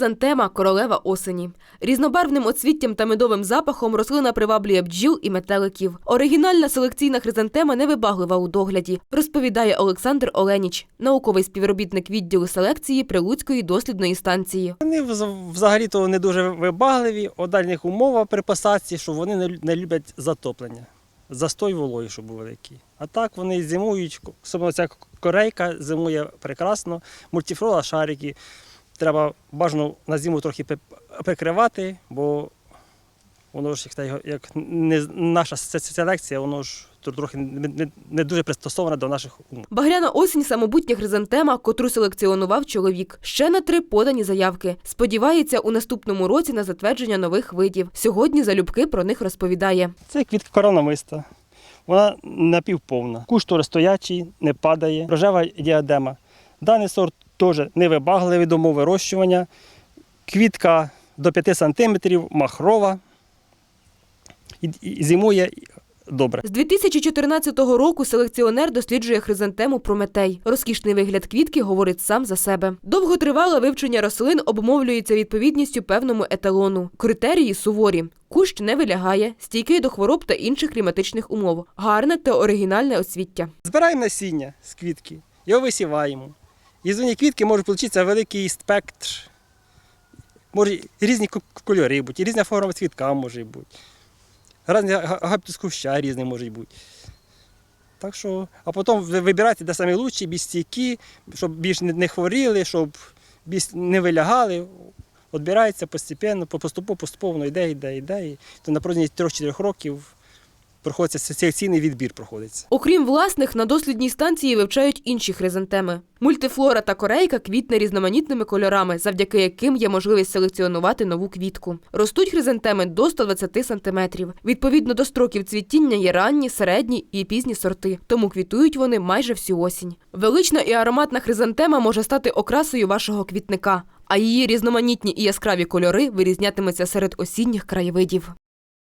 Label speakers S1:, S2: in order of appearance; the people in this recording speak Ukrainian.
S1: Хризантема королева осені. Різнобарвним оцвіттям та медовим запахом рослина приваблює бджіл і метеликів. Оригінальна селекційна хризантема невибаглива у догляді, розповідає Олександр Оленіч, науковий співробітник відділу селекції Прилуцької дослідної станції.
S2: Вони взагалі-то не дуже вибагливі. Одальних умова при посадці, що вони не люблять затоплення. Застой вологи, щоб був великий. А так вони зимують, особливо ця корейка зимує прекрасно, мультифлора шарики. Треба бажано на зиму трохи прикривати, бо воно ж як, як не наша се- селекція, воно ж трохи не, не, не дуже пристосоване до наших умов.
S1: Багряна осінь самобутня хризантема, котру селекціонував чоловік. Ще на три подані заявки. Сподівається у наступному році на затвердження нових видів. Сьогодні залюбки про них розповідає.
S2: Це квітка коронамиста. Вона напівповна. Куш стоячий, не падає. Рожева діадема. Даний сорт теж невибагливий до умов вирощування. Квітка до 5 см, махрова. І, зимує добре.
S1: З 2014 року селекціонер досліджує хризантему Прометей. Розкішний вигляд квітки говорить сам за себе. Довготривале вивчення рослин обумовлюється відповідністю певному еталону. Критерії суворі. Кущ не вилягає, стійкий до хвороб та інших кліматичних умов. Гарне та оригінальне освіття.
S2: Збираємо насіння з квітки, його висіваємо. І з квітки може вийти великий спектр. Може різні кольори бути, різна форма цвітка може бути. Різні га- куща різні можуть бути. Так що, а потім вибирайте, де самі лучші, більш щоб більш не- хворіли, щоб більш не вилягали. Відбирається постепенно, поступово, поступово йде, йде, йде. То на протязі 3-4 років проходиться селекційний відбір проходиться.
S1: Окрім власних, на дослідній станції вивчають інші хризантеми. Мультифлора та корейка квітне різноманітними кольорами, завдяки яким є можливість селекціонувати нову квітку. Ростуть хризантеми до 120 сантиметрів. Відповідно до строків цвітіння є ранні, середні і пізні сорти, тому квітують вони майже всю осінь. Велична і ароматна хризантема може стати окрасою вашого квітника, а її різноманітні і яскраві кольори вирізнятимуться серед осінніх краєвидів.